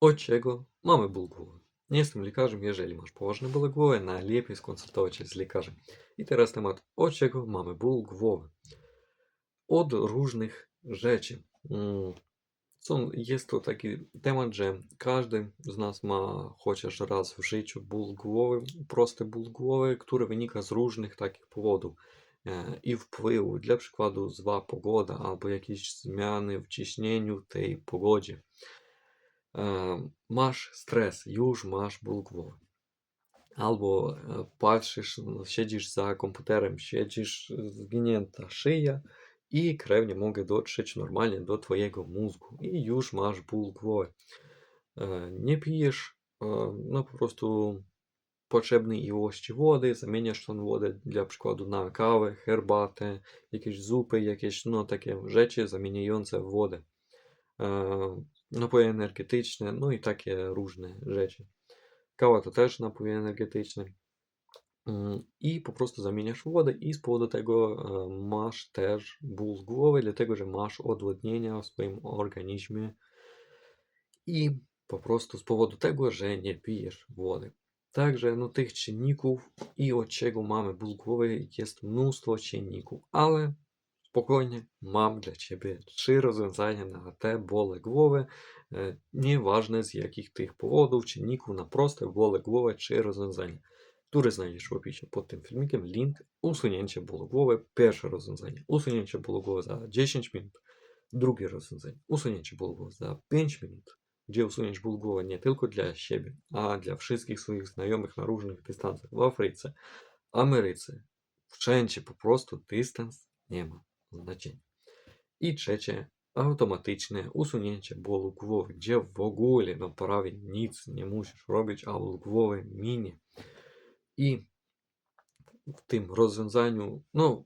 Od czego mamy ból głowy? Nie jestem lekarzem, jeżeli masz poważne bóle głowy, najlepiej skonsultować się z lekarzem. I teraz temat, od czego mamy ból głowy? Od różnych rzeczy. Są, jest to taki temat, że każdy z nas ma chociaż raz w życiu ból głowy, prosty ból głowy, który wynika z różnych takich powodów i wpływu, dla przykładu zła pogoda albo jakieś zmiany w ciśnieniu tej pogodzie. Masz stres, już masz ból głowy. Albo patrzysz, siedzisz za komputerem, siedzisz zginięta szyja i krew nie mogę dotrzeć normalnie do twojego mózgu i już masz ból głowy. Nie pijesz, no po prostu potrzebnej ilości wody, zamieniasz tą wodę dla przykładu na kawę, herbatę, jakieś zupy, jakieś no takie rzeczy zamieniające wodę. Napoje energetyczne, no i takie różne rzeczy. Kawa to też napój energetyczny. Mm, I po prostu zamieniasz wodę i z powodu tego e, masz też ból głowy, dlatego że masz odwodnienia w swoim organizmie i po prostu z powodu tego, że nie pijesz wody. Także no, tych czynników i od czego mamy ból głowy jest mnóstwo czynników, ale spokojnie mam dla Ciebie trzy rozwiązania na te bóle głowy. E, Nieważne z jakich tych powodów, czynników na proste bóle głowy, trzy rozwiązania, które znajdziesz w opisie pod tym filmikiem. Link usunięcie bólu głowy. Pierwsze rozwiązanie usunięcie bólu głowy za 10 minut. Drugie rozwiązanie usunięcie bólu głowy za 5 minut gdzie usuniesz ból głowy nie tylko dla siebie, a dla wszystkich swoich znajomych na różnych dystansach w Afryce, Ameryce, wszędzie po prostu dystans nie ma znaczenia. I trzecie, automatyczne usunięcie bólu głowy, gdzie w ogóle no nic nie musisz robić, a ból głowy minie. I w tym rozwiązaniu, no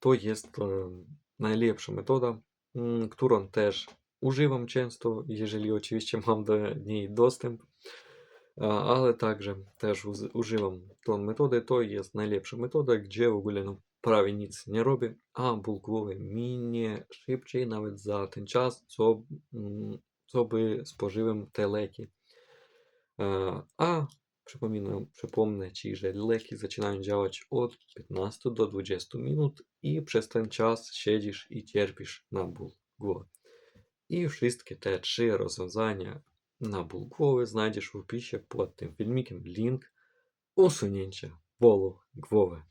to jest e, najlepsza metoda, mm, którą też używam często, jeżeli oczywiście mam do niej dostęp, ale także też używam tą metodę. To jest najlepsza metoda, gdzie w ogóle no, prawie nic nie robię, a ból głowy minie szybciej nawet za ten czas, co, mm, co by spożyłem te leki. E, A przypominam, przypomnę Ci, że leki zaczynają działać od 15 do 20 minut i przez ten czas siedzisz i cierpisz na ból głowy. I wszystkie te trzy rozwiązania на Булкове знайдеш в описі під тим фільміком лінк усунення полу Гвове.